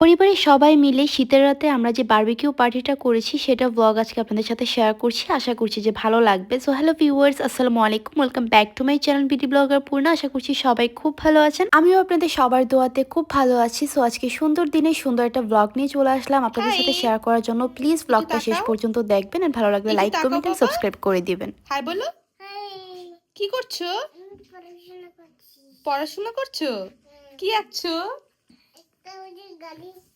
পরিবারের সবাই মিলে শীতের রাতে আমরা যে বার্বিকিউ পার্টিটা করেছি সেটা ব্লগ আজকে আপনাদের সাথে শেয়ার করছি। আশা করছি যে ভালো লাগবে। সো হ্যালো ভিউয়ার্স আসসালামু আলাইকুম। Welcome back to my channel BD blogger Purna আশা করছি সবাই খুব ভালো আছেন। আমিও আপনাদের সবার দোয়াতে খুব ভালো আছি। সো আজকে সুন্দর দিনে সুন্দর একটা ব্লগ নিয়ে চলে আসলাম। আপনাদের সাথে শেয়ার করার জন্য প্লিজ ব্লগটা শেষ পর্যন্ত দেখবেন আর ভালো লাগলে লাইক কমেন্ট এন্ড সাবস্ক্রাইব করে দিবেন। হাই বলো। কি করছ। পড়াশোনা করছ? কি আঁকছো? একটা ওই যে গাড়ি ইয়া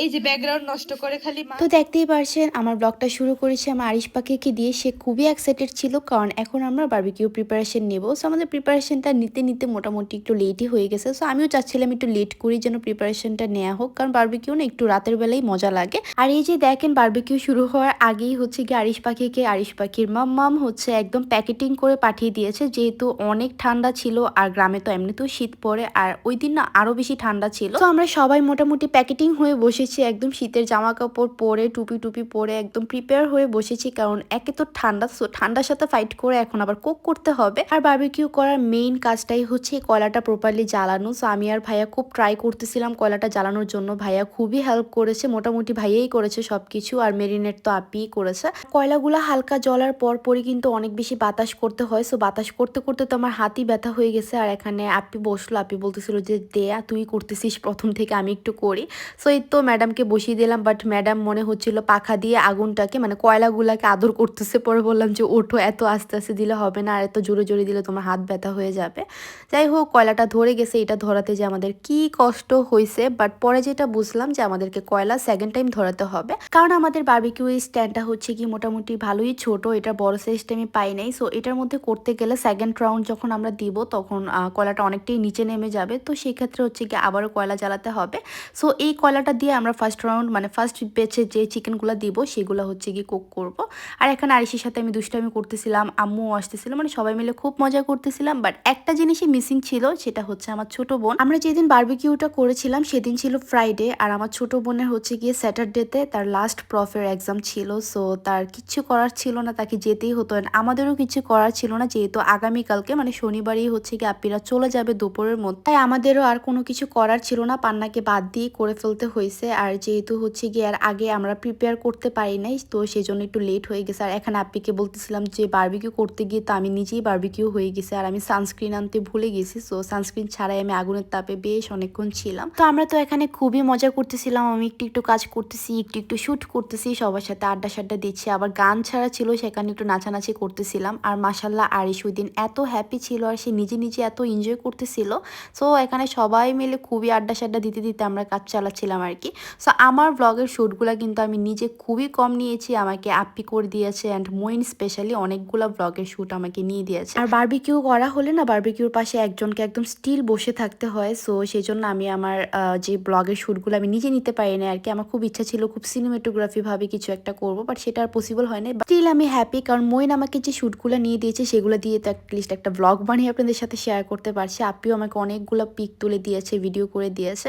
এই যে ব্যাকগ্রাউন্ড নষ্ট করে খালি মা তো দেখতেই পারছেন আমার ব্লগটা শুরু করেছি আমার আরিশ পাখিকে দিয়ে। সে খুবই এক্সাইটেড ছিল কারণ এখন আমরা বারবিকিউ প্রিপারেশন নেব। সো আমাদের প্রিপারেশনটা নিতে নিতে মোটামুটি একটু লেটই হয়ে গেছে। সো আমিও চাচ্ছিলাম একটু লেট করি যেন প্রিপারেশনটা নেওয়া হোক কারণ বারবিকিউ না একটু রাতের বেলায় মজা লাগে। আর এই যে দেখেন বারবিকিউ শুরু হওয়ার আগেই হচ্ছে কি আরিশ পাখিকে আরিশ পাখির মাম মাম হচ্ছে একদম প্যাকেটিং করে পাঠিয়ে দিয়েছে। যেহেতু অনেক ঠান্ডা ছিল আর গ্রামে তো এমনিতেও শীত পড়ে আর ওই দিন না আরও বেশি ঠান্ডা ছিল। তো আমরা সবাই মোটামুটি প্যাকেটিং হয়ে বসেছি, একদম শীতের জামা কাপড় পরে, টুপি টুপি পরে, একদম প্রিপেয়ার হয়ে বসেছি, কারণ একে তো ঠান্ডা ঠান্ডার সাথে ফাইট করে এখন আবার কুক করতে হবে। আর বারবিকিউ করার মেইন কাজটাই হচ্ছে কয়লাটা প্রপারলি জ্বালানো। সো আমি আর ভাইয়া খুব ট্রাই করতেছিলাম কয়লাটা জ্বালানোর জন্য। ভাইয়া খুবই হেল্প করেছে, মোটামুটি ভাইয়াই করেছে সবকিছু, আর মেরিনেট তো আপিই করেছে। কয়লাগুলো হালকা জ্বলার পর পরই কিন্তু অনেক বেশি বাতাস করতে হয়। সো বাতাস করতে করতে তো আমার হাতই ব্যথা হয়ে গেছে, আর এখানে আপি বসল, আপি বলতেছিল যে, দেয়া, তুই করতেছিস প্রথম থেকে, আমি একটু করি। সো এই তো ম্যাডামকে বসিয়ে দিলাম বাট ম্যাডাম মনে হচ্ছিল পাখা দিয়ে আগুনটাকে মানে কয়লাগুলাকে আদর করতেছে। পরে বললাম যে, ওঠো, এত আস্তে আস্তে দিলে হবে না, আর এত জোরে জোরে দিলে তোমার হাত ব্যথা হয়ে যাবে। যাই হোক, কয়লাটা ধরে গেছে, এটা ধরাতে যে আমাদের কি কষ্ট হয়েছে বাট পরে যেটা বুঝলাম যে আমাদেরকে কয়লা সেকেন্ড টাইম ধরাতে হবে। কারণ আমাদের বার্বিকিউ স্ট্যান্ডটা হচ্ছে কি মোটামুটি ভালোই ছোট, এটা বড় সাইজটা আমি পাই নাই। সো এটার মধ্যে করতে গেলে সেকেন্ড রাউন্ড যখন আমরা দিব, তখন কয়লাটা অনেকটাই নিচে নেমে যাবে। তো সেই ক্ষেত্রে হচ্ছে কি আবারও কয়লা জ্বালাতে হবে। সো এই কয়লাটা দিয়ে আমরা ফার্স্ট রাউন্ড মানে ফার্স্ট বেচে যে চিকেনগুলো দিব, সেগুলো হচ্ছে কি কুক করব। আর এখানে আরিসের সাথে আমি দুষ্টামি করতেছিলাম, আম্মুও আসতেছিল মানে সবাই মিলে খুব মজা করতেছিলাম। বাট একটা জিনিসই মিসিং ছিল, সেটা হচ্ছে আমার ছোট বোন। আমরা যেদিন বারবিকিউটা করেছিলাম, সেদিন ছিল ফ্রাইডে আর আমার ছোট বোনের হচ্ছে গিয়ে স্যাটারডেতে তার লাস্ট প্রফের এক্সাম ছিল। সো তার কিচ্ছু করার ছিল না, তাকে যেতেই হতো। আমাদেরও কিছু করার ছিল না, যেহেতু আগামীকালকে মানে শনিবারই হচ্ছে কি আপিরা চলে যাবে দুপুরের মধ্যে। তাই আমাদেরও আর কোনো কিছু করার ছিল না, পান্নাকে বাদ দিয়ে করে ফেলতে হয়েছে আর যেহেতু হচ্ছে গিয়ে আর আগে আমরা প্রিপেয়ার করতে পারি নাই, তো সেই জন্য একটু লেট হয়ে গেছে। আর এখানে আপ্পিকে বলতেছিলাম যে বার্বিকিউ করতে গিয়ে তো আমি নিজেই বারবিকিউ হয়ে গেছে, আর আমি সানস্ক্রিন আনতে ভুলে গেছি। সো সানস্ক্রিন ছাড়াই আমি আগুনের তাপে বেশ অনেকক্ষণ ছিলাম। তো আমরা তো এখানে খুবই মজা করতেছিলাম। আমি একটু একটু কাজ করতেছি, একটু একটু শ্যুট করতেছি, সবার সাথে আড্ডা সাড্ডা দিচ্ছি। আবার গান ছাড়া ছিল, সেখানে একটু নাচানাচি করতেছিলাম। আর মাসাল্লাহ আরিশ ওই দিন এত হ্যাপি ছিল, আর সে নিজে নিজে এত এনজয় করতেছিল। সো এখানে সবাই মিলে খুবই আড্ডা সাড্ডা দিতে দিতে আমরা কাজ চালাচ্ছিলাম। আর কি সো আমার ব্লগের শ্যুটগুলো কিন্তু আমি নিজে খুবই কম নিয়েছি, আমাকে আপ্পি করে দিয়েছে অ্যান্ড মোইন স্পেশালি অনেকগুলো ব্লগের শ্যুট আমাকে নিয়ে দিয়েছে। আর বারবিকিউ করা হলে না বারবিকিউর পাশে একজনকে একদম স্টিল বসে থাকতে হয় সো সেই জন্য আমি আমার যে ব্লগের শ্যুটগুলো আমি নিজে নিতে পারি না আর কি আমার খুব ইচ্ছা ছিল খুব সিনেমেটোগ্রাফি ভাবে কিছু একটা করব বাট সেটা আর পসিবল হয় না স্টিল আমি হ্যাপি কারণ মোইন আমাকে যে শ্যুটগুলো নিয়ে দিয়েছে, সেগুলো দিয়ে তো অ্যাটলিস্ট একটা ব্লগ বানিয়ে আপনাদের সাথে শেয়ার করতে পারছি। আপ্পিও আমাকে অনেকগুলো পিক তুলে দিয়েছে ভিডিও করে দিয়েছে।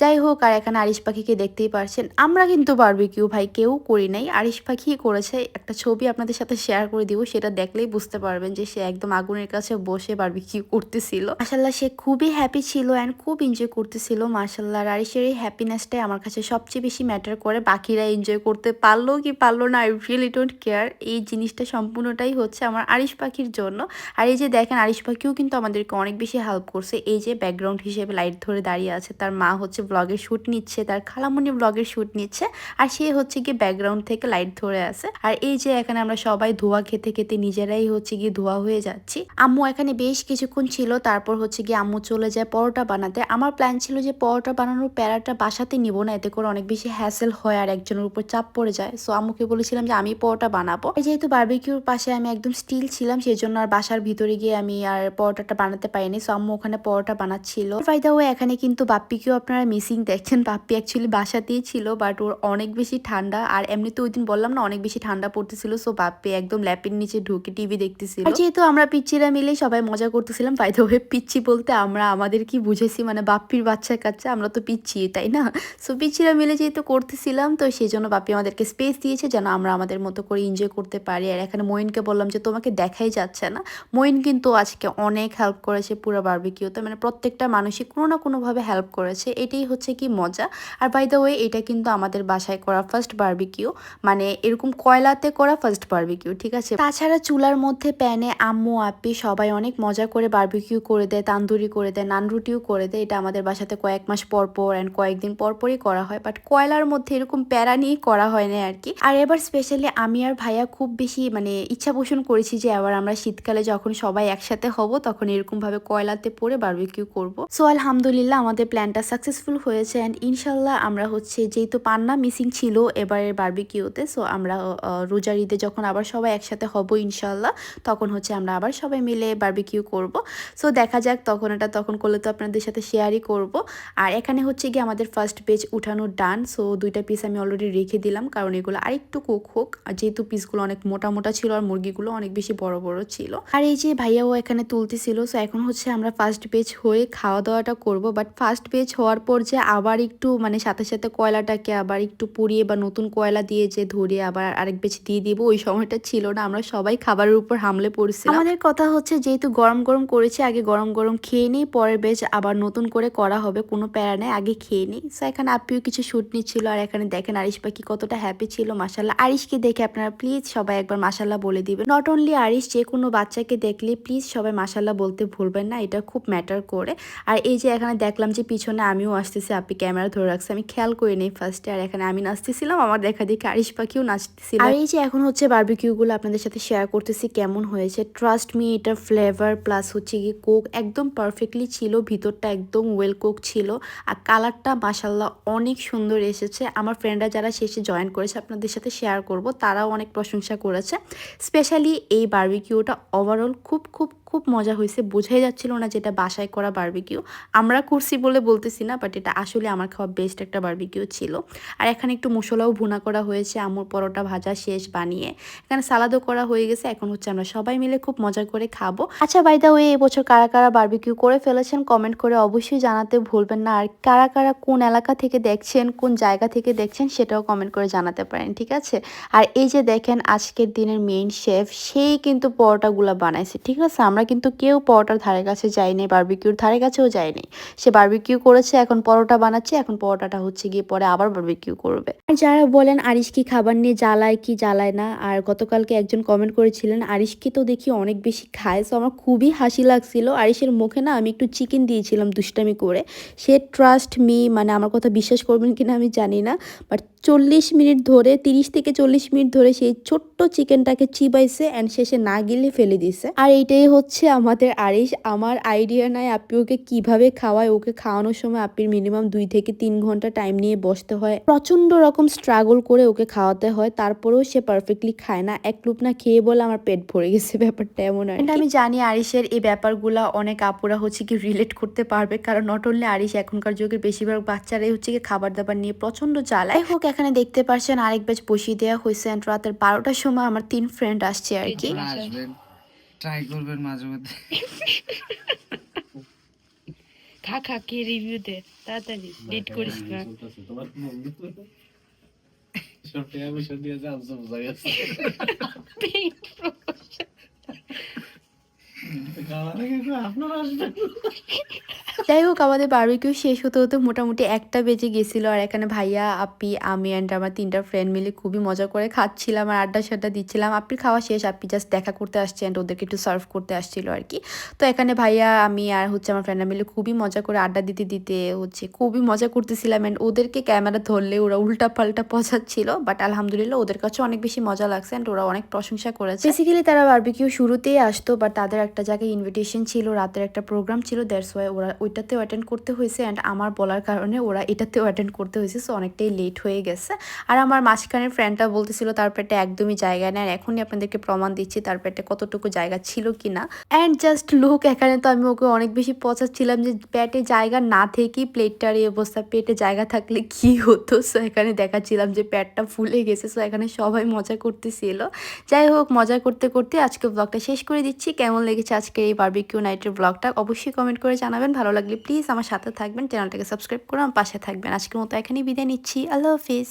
যাই হোক, আর এখানে আরিশ পাখিকে দেখতেই পারছেন। আমরা কিন্তু বারবিকিউ ভাই কেউ করি নাই। আরিশ পাখি করেছে, একটা ছবি আপনাদের সাথে শেয়ার করে দিব, সেটা দেখলেই বুঝতে পারবেন যে সে একদম আগুনের কাছে বসে বারবিকিউ করতেছিল। মাসাল্লাহ সে খুবই হ্যাপি ছিল অ্যান্ড খুব এনজয় করতেছিল। আর আরিশের এই হ্যাপিনেসটাই আমার কাছে সবচেয়ে বেশি ম্যাটার করে। বাকিরা এনজয় করতে পারল কি পারল না আই রিয়েলি ডোন্ট কেয়ার এই জিনিসটা সম্পূর্ণটাই হচ্ছে আমার আরিশ পাখির জন্য। আর এই যে দেখেন, আরিশ পাখিও কিন্তু আমাদেরকে অনেক বেশি হেল্প করছে। এই যে ব্যাকগ্রাউন্ড হিসেবে লাইট ধরে দাঁড়িয়ে আছে, তার মা হচ্ছে ব্লগের শ্যুট নিচ্ছে। তার খালামুনি ব্লগের শ্যুট নিচ্ছে। আর সে হচ্ছে গিয়ে ব্যাকগ্রাউন্ড থেকে লাইট ধরে আছে। আর এই যে এখানে আমরা সবাই ধোয়া খেতে খেতে নিজেরাই হচ্ছে গিয়ে ধোয়া হয়ে যাচ্ছি। আম্মু এখানে বেশ কিছুক্ষণ ছিল, তারপর হচ্ছে গিয়ে আম্মু চলে যায় পরোটা বানাতে। আমার প্ল্যান ছিল যে পরোটা বানানোর প্যারাটা বাসাতে নিব না, এতে করে অনেক বেশি হ্যাসেল হয় আর একজনের উপর চাপ পড়ে যায়। সো আম্মুকে বলেছিলাম যে আমি পরোটা বানাবো। যেহেতু বার্বিকিউর পাশে আমি একদম স্টিল ছিলাম সেই জন্য আর বাসার ভিতরে গিয়ে আমি আর পরোটাটা বানাতে পারিনি। সো আম্মু ওখানে পরোটা বানাচ্ছিল। ফায়দা ও এখানে কিন্তু বাপ্পিকেও আপনারা মিসিং দেখছেন। বাপ্পি অ্যাকচুয়ালি বাসাতেই ছিল বাট ওর অনেক বেশি ঠান্ডা। আর এমনিতে ওই দিন বললাম না, অনেক বেশি ঠান্ডা পড়তেছিল সো বাপ্পি একদম ল্যাপের নিচে ঢুকে টিভি দেখতেছিল। যেহেতু আমরা পিচ্চিরা মিলে সবাই মজা করতেছিলাম ফায়দা হয়ে পিচ্ছি বলতে আমরা আমাদের কি বুঝেছি মানে বাপ্পির বাচ্চার কাছে আমরা তো পিচ্ছি, তাই না? সো পিচ্ছিরা মিলে যেহেতু করতেছিলাম, তো সেই জন্য বাপি আমাদেরকে স্পেস দিয়েছে, যেন আমরা আমাদের মতো করে এনজয় করতে পারি। আর এখানে মইনকে বললাম যে, তোমাকে দেখাই যাচ্ছে না। মইন কিন্তু আজকে অনেক হেল্প করেছে পুরো বারবিকিউতে মানে প্রত্যেকটা মানুষই কোনো না কোনোভাবে হেল্প করেছে। এটাই হচ্ছে কি মজা। আর বাই দ্য ওয়ে এটা কিন্তু আমাদের বাসায় করা ফার্স্ট বারবিকিউ মানে এরকম কয়লাতে করা ফার্স্ট বারবিকিউ ঠিক আছে? তাছাড়া চুলার মধ্যে প্যানে আম্মু আপ্পি সবাই অনেক মজা করে বার্বিকিউ করে দেয়, তান্দুরি করে দেয়, নান রুটিও করে দেয়। এটা আমাদের বাসাতে কয়েক মাস পর পর অ্যান্ড কয়েকদিন পর পরই করা হয় বাট কয়লার মধ্যে এরকম প্যারা নিয়েই করা হয় না আর কি আর এবার স্পেশালি আমি আর ভাইয়া খুব বেশি মানে ইচ্ছা পোষণ করেছি যে এবার আমরা শীতকালে যখন সবাই একসাথে হব, তখন এরকম ভাবে কয়লাতে পরে বার্বিকিউ করব। সো আলহামদুলিল্লাহ, আমাদের প্ল্যানটা সাকসেসফুল হয়েছে অ্যান্ড ইনশাল্লাহ আমরা হচ্ছে যেহেতু পান্না মিসিং ছিল এবারের বারবিকিউতে সো আমরা রোজার ঈদে যখন আবার সবাই একসাথে হব ইনশাল্লাহ তখন হচ্ছে আমরা আবার সবাই মিলে বারবিকিউ করব। সো দেখা যাক তখন এটা, তখন করলে তো আপনাদের সাথে শেয়ারই করব। আর এখানে হচ্ছে গিয়ে আমাদের ফার্স্ট পেজ উঠানোর ডান সো দুইটা পিস আমি অলরেডি রেখে দিলাম, কারণ এগুলো আরেকটু কুক হোক। যেহেতু পিসগুলো অনেক মোটা মোটা ছিল আর মুরগিগুলো অনেক বেশি বড় বড় ছিল। আর এই যে ভাইয়াও এখানে তুলতেছিল সো এখন হচ্ছে আমরা ফার্স্ট পেজ হয়ে খাওয়া দাওয়াটা করব বাট ফার্স্ট পেজ হওয়ার পর যে আবার একটু মানে সাথে সাথে কয়লাটাকে আবার একটু পুড়িয়ে বা নতুন কয়লা দিয়ে যে ধরে আবার আরেক বেচ দিয়ে দিব, ওই সময়টা ছিল না। আমরা সবাই খাবারের উপর হামলে পড়ছি আমাদের কথা হচ্ছে যেহেতু গরম গরম করেছে, আগে গরম গরম খেয়ে নিই পরের বেশ আবার নতুন করে করা হবে, কোনো প্যারা নেই, আগে খেয়ে নিই। সো এখানে আপিও কিছু শুট নিচ্ছিল আর এখানে দেখেন আরিশ পাখি কতটা হ্যাপি ছিল মাসাল্লাহ আরিশকে দেখে আপনারা প্লিজ সবাই একবার মাসাল্লাহ বলে দিবেন। নট অনলি আরিশ, যে কোনো বাচ্চাকে দেখলে প্লিজ সবাই মাসাল্লাহ বলতে ভুলবেন না, এটা খুব ম্যাটার করে। আর এই যে এখানে দেখলাম যে পিছনে আমিও আসতেছি, আপনি ক্যামেরা ধরে রাখছে, আমি খেয়াল করে নেই ফার্স্টে আর এখানে আমি নাচতেছিলাম, আমার দেখা দেখে আরিশ পাখিও নাচতেছিল। আর এই যে এখন হচ্ছে বার্বিকিউগুলো আপনাদের সাথে শেয়ার করতেছি, কেমন হয়েছে? ট্রাস্ট মি এটা ফ্লেভার প্লাস হচ্ছে গিয়ে কোক একদম পারফেক্টলি ছিল, ভিতরটা একদম ওয়েল কোক ছিল। আর কালারটা মাসাল্লাহ অনেক সুন্দর এসেছে। আমার ফ্রেন্ডরা যারা শেষে জয়েন করেছে, আপনাদের সাথে শেয়ার করব, তারাও অনেক প্রশংসা করেছে। স্পেশালি এই বার্বিকিউটা ওভারঅল খুব খুব খুব মজা হয়েছে। বোঝাই যাচ্ছিল না যেটা বাসায় করা বারবিকিউ আমরা করছি বলে বলতেছি না বাট এটা আসলে আমার খাওয়া বেস্ট একটা বার্বিকিউ ছিল। আর এখানে একটু মশলাও ভুনা করা হয়েছে আমুর পরোটা ভাজা শেষ বানিয়ে। এখানে সালাদও করা হয়ে গেছে, এখন হচ্ছে আমরা সবাই মিলে খুব মজা করে খাব। আচ্ছা বাই দা ওয়ে এবছর কারা কারা বারবিকিউ করে ফেলেছেন কমেন্ট করে অবশ্যই জানাতে ভুলবেন না। আর কারা কারা কোন এলাকা থেকে দেখছেন, কোন জায়গা থেকে দেখছেন, সেটাও কমেন্ট করে জানাতে পারেন, ঠিক আছে? আর এই যে দেখেন, আজকের দিনের মেইন শেফ সেই কিন্তু পরোটাগুলো বানাইছে, ঠিক আছে? আমরা কিন্তু কেউ পরোটার ধারে কাছে যায়নি বারবিকিউর ধারে কাছেও যায়নি। সে বারবিকিউ করেছে, এখন পরোটা বানাচ্ছে, এখন পরোটাটা হচ্ছে গিয়ে পরে আবার বারবিকিউ করবে। আর যারা বলেন আরিশ কি খাবার নিয়ে জ্বালায় কি জ্বালায় না, আর গতকালকে একজন কমেন্ট করেছিলেন আরিশকে তো দেখি অনেক বেশি খায়। তো আমার খুবই হাসি লাগছিল। আরিশের মুখে না আমি একটু চিকেন দিয়েছিলাম দুষ্টামি করে। সে ট্রাস্ট মি মানে আমার কথা বিশ্বাস করবেন কিনা আমি জানি না বাট চল্লিশ মিনিট ধরে, তিরিশ থেকে চল্লিশ মিনিট ধরে সেই ছোট্ট চিকেনটাকে চিবাইছে অ্যান্ড শেষে না গিলে ফেলে দিছে আর এইটাই হচ্ছে আমাদের আরিশ। আমার আইডিয়া নাই আপনি ওকে কীভাবে খাওয়ায়। ওকে খাওয়ানোর সময় আপির মিনিমাম দুই থেকে তিন ঘণ্টা টাইম নিয়ে বসতে হয়। প্রচণ্ড রকম স্ট্রাগল করে ওকে খাওয়াতে হয়। তারপরেও সে পারফেক্টলি খায় না। এক লুপ না খেয়ে বলে আমার পেট ভরে গেছে ব্যাপারটা এমন আর আমি জানি আরিশের এই ব্যাপারগুলো অনেক আপুরা হচ্ছে কি রিলেট করতে পারবে। কারণ নট অনলি আরিশ এখনকার যুগের বেশিরভাগ বাচ্চারাই হচ্ছে কি খাবার দাবার নিয়ে প্রচণ্ড জ্বালায়। হোক এখানে দেখতে পারছেন আরেক ব্যাচ বসিয়ে দেওয়া হয়েছে। রাতের বারোটার সময় আমার তিন ফ্রেন্ড আসছে আর কি। ট্রাই করবেন মাঝে মধ্যে। খা খা কে রিভিউ দে তাড়াতাড়ি লেট করিস না। পেট আপনারা আসবেন। যাই হোক আমাদের বারবিকিউ শেষ হতে হতে মোটামুটি একটা বেজে গেছিল আর এখানে ভাইয়া, আপি, আমি অ্যান্ড আমার তিনটা ফ্রেন্ড মিলে খুবই মজা করে খাচ্ছিলাম আর আড্ডা সাড্ডা দিচ্ছিলাম। আপির খাওয়া শেষ, আপি জাস্ট দেখা করতে আসছে অ্যান্ড ওদেরকে একটু সার্ভ করতে আসছিল আর কি। তো এখানে ভাইয়া, আমি আর হচ্ছে আমার ফ্রেন্ডরা মিলে খুবই মজা করে আড্ডা দিতে দিতে হচ্ছে খুবই মজা করতেছিলাম অ্যান্ড ওদেরকে ক্যামেরা ধরলে ওরা উল্টা পাল্টা পচাচ্ছিল বাট আলহামদুলিল্লাহ ওদের কাছে অনেক বেশি মজা লাগছে অ্যান্ড ওরা অনেক প্রশংসা করেছে। বেসিক্যালি তারা বারবিকিউ শুরুতেই আসতো বাট তাদের একটা জায়গায় ইনভিটেশন ছিল, রাতের একটা প্রোগ্রাম ছিল দ্যাটস ওয়াই ওরা ওইটাতেও অ্যাটেন্ড করতে হয়েছে অ্যান্ড আমার বলার কারণে ওরা এটাতেও অ্যাটেন্ড করতে হয়েছে সো অনেকটাই লেট হয়ে গেছে। আর আমার মাঝখানের ফ্রেন্ডটা বলতেছিল, তার পেটে একদমই জায়গা নেই, আর এখনই আপনাদেরকে প্রমাণ দিচ্ছি তার পেটে কতটুকু জায়গা ছিল কি না অ্যান্ড জাস্ট লুক এখানে তো আমি ওকে অনেক বেশি পচাচ্ছিলাম যে, পেটে জায়গা না থেকেই প্লেটটার এই অবস্থা, পেটে জায়গা থাকলে কি হতো? সো এখানে দেখাচ্ছিলাম যে, পেটটা ফুলে গেছে সো এখানে সবাই মজা করতেছিল। যাই হোক, মজা করতে করতে আজকে ব্লগটা শেষ করে দিচ্ছি। কেমন লেগেছে আজকের এই বারবিকিউ নাইটের ব্লগটা অবশ্যই কমেন্ট করে জানাবেন। ভালো লাগলে প্লিজ আমার সাথে থাকবেন চ্যানেলটাকে সাবস্ক্রাইব করে আমার পাশে থাকবেন। আজকের মতো এখানেই বিদায় নিচ্ছি। আল্লাহ হাফিজ।